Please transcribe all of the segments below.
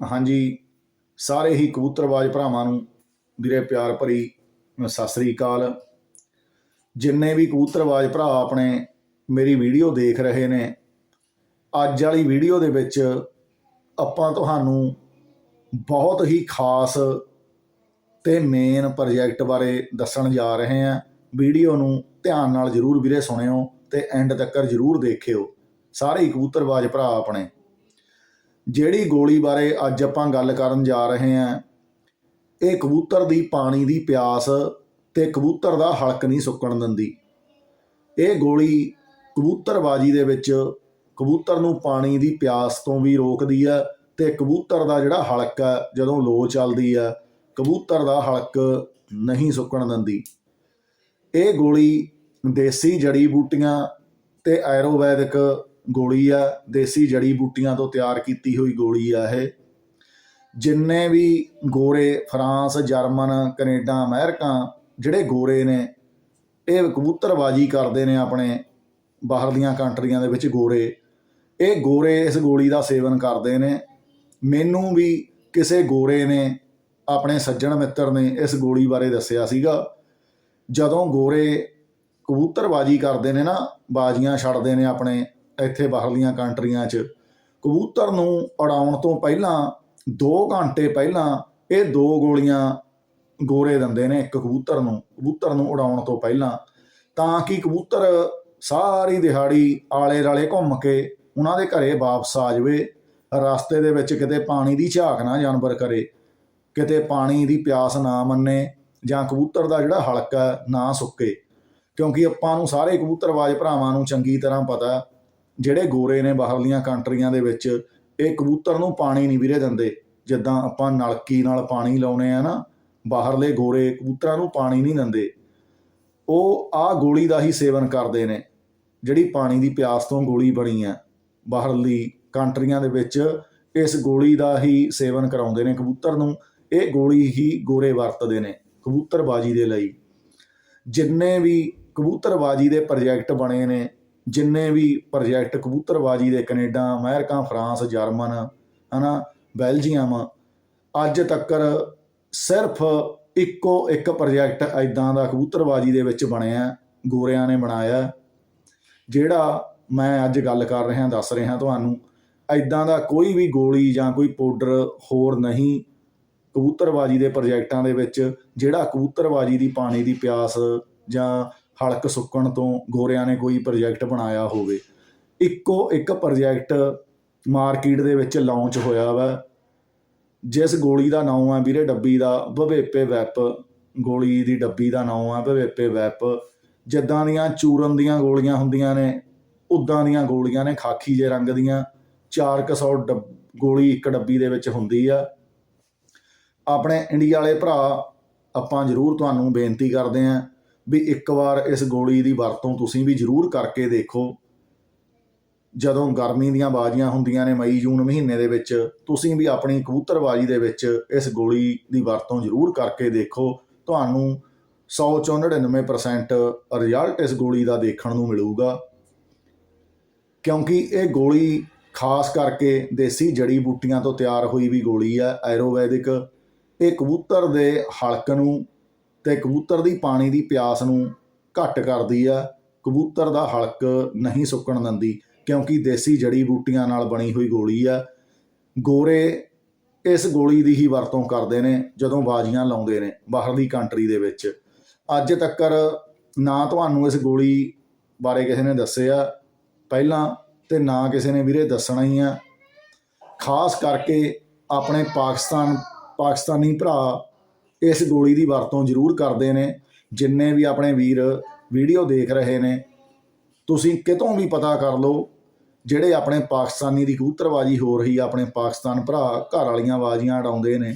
ਹਾਂਜੀ, ਸਾਰੇ ਹੀ ਕਬੂਤਰਬਾਜ਼ ਭਰਾਵਾਂ ਨੂੰ ਵੀਰੇ ਪਿਆਰ ਭਰੀ ਸਤਿ ਸ੍ਰੀ ਅਕਾਲ। ਜਿੰਨੇ ਵੀ ਕਬੂਤਰਬਾਜ਼ ਭਰਾ ਆਪਣੇ ਮੇਰੀ ਵੀਡੀਓ ਦੇਖ ਰਹੇ ਨੇ, ਅੱਜ ਵਾਲੀ ਵੀਡੀਓ ਦੇ ਵਿੱਚ ਆਪਾਂ ਤੁਹਾਨੂੰ ਬਹੁਤ ਹੀ ਖਾਸ ਤੇ ਮੇਨ ਪ੍ਰੋਜੈਕਟ ਬਾਰੇ ਦੱਸਣ ਜਾ ਰਹੇ ਹਾਂ। ਵੀਡੀਓ ਨੂੰ ਧਿਆਨ ਨਾਲ ਜਰੂਰ ਵੀਰੇ ਸੁਣਿਓ ਤੇ ਐਂਡ ਤੱਕ ਜਰੂਰ ਦੇਖਿਓ। ਸਾਰੇ ਹੀ ਕਬੂਤਰਬਾਜ਼ ਭਰਾ ਆਪਣੇ। ਜਿਹੜੀ ਗੋਲੀ ਬਾਰੇ ਅੱਜ ਆਪਾਂ ਗੱਲ ਕਰਨ ਜਾ ਰਹੇ ਹਾਂ, ਇਹ ਕਬੂਤਰ ਦੀ ਪਾਣੀ ਦੀ ਪਿਆਸ ਤੇ ਕਬੂਤਰ ਦਾ ਹਲਕ ਨਹੀਂ ਸੁੱਕਣ ਦਿੰਦੀ। ਇਹ ਗੋਲੀ ਕਬੂਤਰਬਾਜੀ ਦੇ ਵਿੱਚ ਕਬੂਤਰ ਨੂੰ ਪਾਣੀ ਦੀ ਪਿਆਸ ਤੋਂ ਵੀ ਰੋਕਦੀ ਹੈ ਤੇ ਕਬੂਤਰ ਦਾ ਜਿਹੜਾ ਹਲਕ ਹੈ, ਜਦੋਂ ਲੋ ਚੱਲਦੀ ਹੈ, ਕਬੂਤਰ ਦਾ ਹਲਕ ਨਹੀਂ ਸੁੱਕਣ ਦਿੰਦੀ। ਇਹ ਗੋਲੀ ਦੇਸੀ ਜੜੀ ਬੂਟੀਆਂ ਤੇ ਆਯੁਰਵੈਦਿਕ ਗੋਲੀ ਆ, ਦੇਸੀ ਜੜੀ ਬੂਟੀਆਂ ਤੋਂ ਤਿਆਰ ਕੀਤੀ ਹੋਈ ਗੋਲੀ ਆ ਇਹ। ਜਿੰਨੇ ਵੀ ਗੋਰੇ ਫਰਾਂਸ, ਜਰਮਨ, ਕੈਨੇਡਾ, ਅਮਰੀਕਾ ਜਿਹੜੇ ਗੋਰੇ ਨੇ, ਇਹ ਕਬੂਤਰਬਾਜੀ ਕਰਦੇ ਨੇ ਆਪਣੇ ਬਾਹਰਲੀਆਂ ਕੰਟਰੀਆਂ ਦੇ ਵਿੱਚ ਗੋਰੇ। ਇਹ ਗੋਰੇ ਇਸ ਗੋਲੀ ਦਾ ਸੇਵਨ ਕਰਦੇ ਨੇ। ਮੈਨੂੰ ਵੀ ਕਿਸੇ ਗੋਰੇ ਨੇ ਆਪਣੇ ਸੱਜਣ ਮਿੱਤਰ ਨੇ ਇਸ ਗੋਲੀ ਬਾਰੇ ਦੱਸਿਆ ਸੀਗਾ। ਜਦੋਂ ਗੋਰੇ ਕਬੂਤਰਬਾਜੀ ਕਰਦੇ ਨੇ ਨਾ, ਬਾਜ਼ੀਆਂ ਛੱਡਦੇ ਨੇ ਆਪਣੇ ਇੱਥੇ ਬਾਹਰਲੀਆਂ ਕੰਟਰੀਆਂ 'ਚ। ਕਬੂਤਰ ਨੂੰ ਉਡਾਉਣ ਤੋਂ ਪਹਿਲਾਂ 2 ਘੰਟੇ ਪਹਿਲਾਂ ਇਹ ਦੋ ਗੋਲੀਆਂ ਗੋਰੇ ਦਿੰਦੇ ਨੇ ਇੱਕ ਕਬੂਤਰ ਨੂੰ ਕਬੂਤਰ ਨੂੰ ਉਡਾਉਣ ਤੋਂ ਪਹਿਲਾਂ। ਤਾਂ ਕਿ ਕਬੂਤਰ ਸਾਰੀ ਦਿਹਾੜੀ ਆਲੇ ਰਾਲੇ ਘੁੰਮ ਕੇ ਉਹਨਾਂ ਦੇ ਘਰੇ ਵਾਪਸ ਆ ਜਾਵੇ, ਰਸਤੇ ਦੇ ਵਿੱਚ ਕਿਤੇ ਪਾਣੀ ਦੀ ਝਾਕ ਨਾ ਜਾਨਵਰ ਕਰੇ, ਕਿਤੇ ਪਾਣੀ ਦੀ ਪਿਆਸ ਨਾ ਮੰਨੇ ਜਾਂ ਕਬੂਤਰ ਦਾ ਜਿਹੜਾ ਹਲਕਾ ਨਾ ਸੁੱਕੇ। ਕਿਉਂਕਿ ਆਪਾਂ ਨੂੰ ਸਾਰੇ ਕਬੂਤਰਬਾਜ਼ ਭਰਾਵਾਂ ਨੂੰ ਚੰਗੀ ਤਰ੍ਹਾਂ ਪਤਾ ਜਿਹੜੇ ਗੋਰੇ ਨੇ ਬਾਹਰਲੀਆਂ ਕੰਟਰੀਆਂ ਦੇ ਵਿੱਚ, ਇਹ ਕਬੂਤਰ ਨੂੰ ਪਾਣੀ ਨਹੀਂ ਵੀਰੇ ਦਿੰਦੇ। ਜਿੱਦਾਂ ਆਪਾਂ ਨਲਕੀ ਨਾਲ ਪਾਣੀ ਲਾਉਨੇ ਆ ਨਾ, ਬਾਹਰਲੇ ਗੋਰੇ ਕਬੂਤਰਾਂ ਨੂੰ ਪਾਣੀ ਨਹੀਂ ਦਿੰਦੇ। ਉਹ ਆ ਗੋਲੀ ਦਾ ਹੀ ਸੇਵਨ ਕਰਦੇ ਨੇ, ਜਿਹੜੀ ਪਾਣੀ ਦੀ ਪਿਆਸ ਤੋਂ ਗੋਲੀ ਬਣੀ ਆ। ਬਾਹਰਲੀ ਕੰਟਰੀਆਂ ਦੇ ਵਿੱਚ ਇਸ ਗੋਲੀ ਦਾ ਹੀ ਸੇਵਨ ਕਰਾਉਂਦੇ ਨੇ ਕਬੂਤਰ ਨੂੰ। ਇਹ ਗੋਲੀ ਹੀ ਗੋਰੇ ਵਰਤਦੇ ਨੇ ਕਬੂਤਰਬਾਜੀ ਦੇ ਲਈ। ਜਿੰਨੇ ਵੀ ਕਬੂਤਰਬਾਜੀ ਦੇ ਪ੍ਰੋਜੈਕਟ ਬਣੇ ਨੇ ਜਿੰਨੇ ਵੀ ਪ੍ਰੋਜੈਕਟ ਕਬੂਤਰਬਾਜੀ ਦੇ ਕੈਨੇਡਾ, ਅਮਰੀਕਾ, ਫਰਾਂਸ, ਜਰਮਨ, ਹਨਾ, ਬੈਲਜੀਅਮ, ਅੱਜ ਤੱਕ ਸਿਰਫ ਇੱਕੋ ਇੱਕ ਪ੍ਰੋਜੈਕਟ ਐਦਾਂ ਦਾ ਕਬੂਤਰਬਾਜੀ ਦੇ ਵਿੱਚ ਬਣਿਆ ਗੋਰਿਆਂ ਨੇ ਬਣਾਇਆ ਜਿਹੜਾ ਮੈਂ ਅੱਜ ਗੱਲ ਕਰ ਰਿਹਾ, ਦੱਸ ਰਿਹਾ ਤੁਹਾਨੂੰ ਐਦਾਂ ਦਾ ਕੋਈ ਵੀ ਗੋਲੀ ਜਾਂ ਕੋਈ ਪਾਊਡਰ ਹੋਰ ਨਹੀਂ ਕਬੂਤਰਬਾਜੀ ਦੇ ਪ੍ਰੋਜੈਕਟਾਂ ਦੇ ਵਿੱਚ, ਜਿਹੜਾ ਕਬੂਤਰਬਾਜੀ ਦੀ ਪਾਣੀ ਦੀ ਪਿਆਸ ਜਾਂ ਹਲਕ ਸੁੱਕਣ ਤੋਂ ਗੋਰਿਆਂ ਨੇ ਕੋਈ ਪ੍ਰੋਜੈਕਟ ਬਣਾਇਆ ਹੋਵੇ। ਇੱਕੋ ਇੱਕ ਪ੍ਰੋਜੈਕਟ ਮਾਰਕੀਟ ਦੇ ਵਿੱਚ ਲਾਂਚ ਹੋਇਆ ਵਾ। ਜਿਸ ਗੋਲੀ ਦਾ ਨਾਮ ਹੈ ਵੀਰੇ ਡੱਬੀ ਦਾ, ਭਵੇਪੇ ਵੈਪ। ਗੋਲੀ ਦੀ ਡੱਬੀ ਦਾ ਨਾਮ ਹੈ ਭਵੇਪੇ ਵੈਪ। ਜਿੱਦਾਂ ਦੀਆਂ ਚੂਰਨ ਦੀਆਂ ਗੋਲੀਆਂ ਹੁੰਦੀਆਂ ਨੇ ਉਦਾਂ ਦੀਆਂ ਗੋਲੀਆਂ ਨੇ ਖਾਕੀ ਜੇ ਰੰਗ ਦੀਆਂ। 400 ਡੱਬ, ਗੋਲੀ ਇੱਕ ਡੱਬੀ ਦੇ ਵਿੱਚ ਹੁੰਦੀ ਆ। ਆਪਣੇ ਇੰਡੀਆ ਵਾਲੇ ਭਰਾ, ਆਪਾਂ ਜ਼ਰੂਰ ਤੁਹਾਨੂੰ ਬੇਨਤੀ ਕਰਦੇ ਆਂ ਵੀ ਇੱਕ ਵਾਰ ਇਸ ਗੋਲੀ ਦੀ ਵਰਤੋਂ ਤੁਸੀਂ ਵੀ ਜ਼ਰੂਰ ਕਰਕੇ ਦੇਖੋ। ਜਦੋਂ ਗਰਮੀ ਦੀਆਂ ਬਾਜ਼ੀਆਂ ਹੁੰਦੀਆਂ ਨੇ ਮਈ, ਜੂਨ ਮਹੀਨੇ ਦੇ ਵਿੱਚ, ਤੁਸੀਂ ਵੀ ਆਪਣੀ ਕਬੂਤਰਬਾਜੀ ਦੇ ਵਿੱਚ ਇਸ ਗੋਲੀ ਦੀ ਵਰਤੋਂ ਜ਼ਰੂਰ ਕਰਕੇ ਦੇਖੋ। ਤੁਹਾਨੂੰ 100 ਚੋਂ 99% ਰਿਜ਼ਲਟ ਇਸ ਗੋਲੀ ਦਾ ਦੇਖਣ ਨੂੰ ਮਿਲੂਗਾ। ਕਿਉਂਕਿ ਇਹ ਗੋਲੀ ਖਾਸ ਕਰਕੇ ਦੇਸੀ ਜੜੀ ਬੂਟੀਆਂ ਤੋਂ ਤਿਆਰ ਹੋਈ ਵੀ ਗੋਲੀ ਹੈ ਆਯੁਰਵੈਦਿਕ। ਇਹ ਕਬੂਤਰ ਦੇ ਹਲਕ ਨੂੰ ਤੇ ਕਬੂਤਰ ਦੀ ਪਾਣੀ ਦੀ ਪਿਆਸ ਨੂੰ ਘੱਟ ਕਰਦੀ ਆ। ਕਬੂਤਰ ਦਾ ਹਲਕ ਨਹੀਂ ਸੁੱਕਣ ਦਿੰਦੀ, ਕਿਉਂਕਿ ਦੇਸੀ ਜੜੀ ਬੂਟੀਆਂ ਨਾਲ ਬਣੀ ਹੋਈ ਗੋਲੀ ਆ। ਗੋਰੇ ਇਸ ਗੋਲੀ ਦੀ ਹੀ ਵਰਤੋਂ ਕਰਦੇ ਨੇ, ਜਦੋਂ ਬਾਜ਼ੀਆਂ ਲਾਉਂਦੇ ਨੇ ਬਾਹਰਲੀ ਕੰਟਰੀ ਦੇ ਵਿੱਚ। ਅੱਜ ਤੱਕ ਨਾ ਤੁਹਾਨੂੰ ਇਸ ਗੋਲੀ ਬਾਰੇ ਕਿਸੇ ਨੇ ਦੱਸਿਆ। ਪਹਿਲਾਂ ਤੇ ਨਾ ਕਿਸੇ ਨੇ ਵੀਰੇ ਦੱਸਣਾ ਹੀ ਆ। ਖਾਸ ਕਰਕੇ ਆਪਣੇ ਪਾਕਿਸਤਾਨ, ਪਾਕਿਸਤਾਨੀ ਭਰਾ ਇਸ ਗੋਲੀ ਦੀ ਵਰਤੋਂ ਜ਼ਰੂਰ ਕਰਦੇ ਨੇ, ਜਿੰਨੇ ਵੀ ਆਪਣੇ ਵੀਰ ਵੀਡੀਓ ਦੇਖ ਰਹੇ ਨੇ। ਤੁਸੀਂ ਕਿਤੋਂ ਵੀ ਪਤਾ ਕਰ ਲਓ, ਜਿਹੜੇ ਆਪਣੇ ਪਾਕਿਸਤਾਨੀ ਦੀ ਕਬੂਤਰਬਾਜੀ ਹੋ ਰਹੀ ਆ, ਆਪਣੇ ਪਾਕਿਸਤਾਨ ਭਰਾ ਘਰ ਵਾਲੀਆਂ ਬਾਜ਼ੀਆਂ ਉਡਾਉਂਦੇ ਨੇ,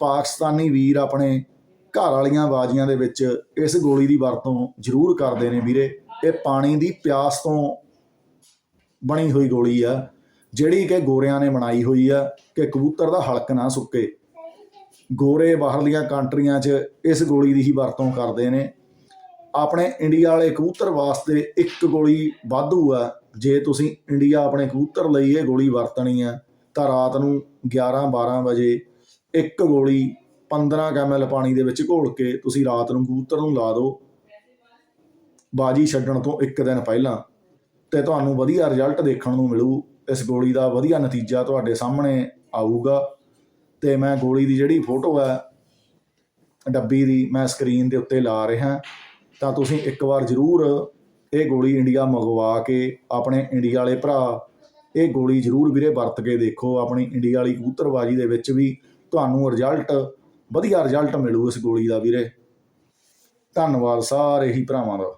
ਪਾਕਿਸਤਾਨੀ ਵੀਰ ਆਪਣੇ ਘਰ ਵਾਲੀਆਂ ਬਾਜ਼ੀਆਂ ਦੇ ਵਿੱਚ ਇਸ ਗੋਲੀ ਦੀ ਵਰਤੋਂ ਜ਼ਰੂਰ ਕਰਦੇ ਨੇ ਵੀਰੇ। ਇਹ ਪਾਣੀ ਦੀ ਪਿਆਸ ਤੋਂ ਬਣੀ ਹੋਈ ਗੋਲੀ ਆ, ਜਿਹੜੀ ਕਿ ਗੋਰਿਆਂ ਨੇ ਬਣਾਈ ਹੋਈ ਆ, ਕਿ ਕਬੂਤਰ ਦਾ ਹਲਕ ਨਾ ਸੁੱਕੇ। ਗੋਰੇ ਬਾਹਰਲੀਆਂ ਕੰਟਰੀਆਂ 'ਚ ਇਸ ਗੋਲੀ ਦੀ ਹੀ ਵਰਤੋਂ ਕਰਦੇ ਨੇ। ਆਪਣੇ ਇੰਡੀਆ ਵਾਲੇ ਕਬੂਤਰ ਵਾਸਤੇ ਇੱਕ ਗੋਲੀ ਵਾਧੂ ਆ। ਜੇ ਤੁਸੀਂ ਇੰਡੀਆ ਆਪਣੇ ਕਬੂਤਰ ਲਈ ਇਹ ਗੋਲੀ ਵਰਤਣੀ ਆ, ਤਾਂ ਰਾਤ ਨੂੰ 11 12 ਵਜੇ ਇੱਕ ਗੋਲੀ 15 ਕੈਮਲ ਪਾਣੀ ਦੇ ਵਿੱਚ ਘੋਲ ਕੇ ਤੁਸੀਂ ਰਾਤ ਨੂੰ ਕਬੂਤਰ ਨੂੰ ਲਾ ਦਿਓ। ਬਾਜੀ ਛੱਡਣ ਤੋਂ ਇੱਕ ਦਿਨ ਪਹਿਲਾਂ ਤੇ ਤੁਹਾਨੂੰ ਵਧੀਆ ਰਿਜ਼ਲਟ ਦੇਖਣ ਨੂੰ ਮਿਲੂ। ਇਸ ਗੋਲੀ ਦਾ ਵਧੀਆ ਨਤੀਜਾ ਤੁਹਾਡੇ ਸਾਹਮਣੇ ਆਊਗਾ। ਤੇ ਮੈਂ ਗੋਲੀ ਦੀ ਜਿਹੜੀ ਫੋਟੋ ਹੈ, ਡੱਬੀ ਦੀ ਮੈਂ ਸਕਰੀਨ ਦੇ ਉੱਤੇ ਲਾ ਰਿਹਾ। ਤਾਂ ਤੁਸੀਂ ਇੱਕ ਵਾਰ ਜ਼ਰੂਰ ਇਹ ਗੋਲੀ ਇੰਡੀਆ ਮੰਗਵਾ ਕੇ ਆਪਣੇ ਇੰਡੀਆ ਵਾਲੇ ਭਰਾ, ਇਹ ਗੋਲੀ ਜ਼ਰੂਰ ਵੀਰੇ ਵਰਤ ਕੇ ਦੇਖੋ। ਆਪਣੀ ਇੰਡੀਆ ਵਾਲੀ ਕਬੂਤਰਬਾਜੀ ਦੇ ਵਿੱਚ ਵੀ ਤੁਹਾਨੂੰ ਰਿਜ਼ਲਟ ਵਧੀਆ ਰਿਜ਼ਲਟ ਮਿਲੂ ਇਸ ਗੋਲੀ ਦਾ ਵੀਰੇ। ਧੰਨਵਾਦ ਸਾਰੇ ਹੀ ਭਰਾਵਾਂ ਦਾ।